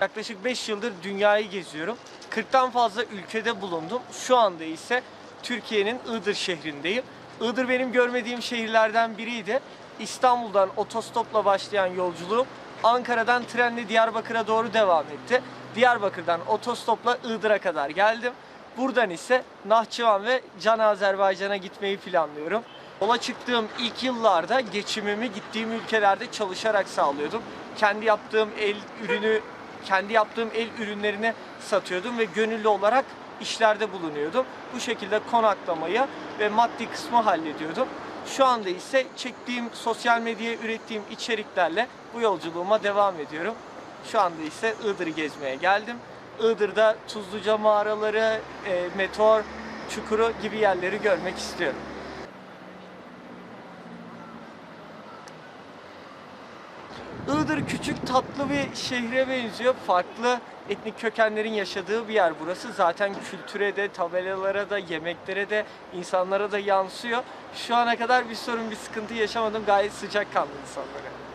Yaklaşık 5 yıldır dünyayı geziyorum. 40'tan fazla ülkede bulundum. Şu anda ise Türkiye'nin Iğdır şehrindeyim. Iğdır benim görmediğim şehirlerden biriydi. İstanbul'dan otostopla başlayan yolculuğum Ankara'dan trenle Diyarbakır'a doğru devam etti. Diyarbakır'dan otostopla Iğdır'a kadar geldim. Buradan ise Nahçıvan ve Can Azerbaycan'a gitmeyi planlıyorum. Yola çıktığım ilk yıllarda geçimimi gittiğim ülkelerde çalışarak sağlıyordum. Kendi yaptığım el ürünü, kendi yaptığım el ürünlerini satıyordum ve gönüllü olarak işlerde bulunuyordum. Bu şekilde konaklamayı ve maddi kısmı hallediyordum. Şu anda ise çektiğim sosyal medyaya ürettiğim içeriklerle bu yolculuğuma devam ediyorum. Şu anda ise Iğdır'ı gezmeye geldim. Iğdır'da Tuzluca mağaraları, e, Meteor Çukuru gibi yerleri görmek istiyorum. Iğdır küçük tatlı bir şehre benziyor. Farklı etnik kökenlerin yaşadığı bir yer burası. Zaten kültüre de, tabelalara da, yemeklere de, insanlara da yansıyor. Şu ana kadar bir sorun, bir sıkıntı yaşamadım. Gayet sıcakkanlı insanları.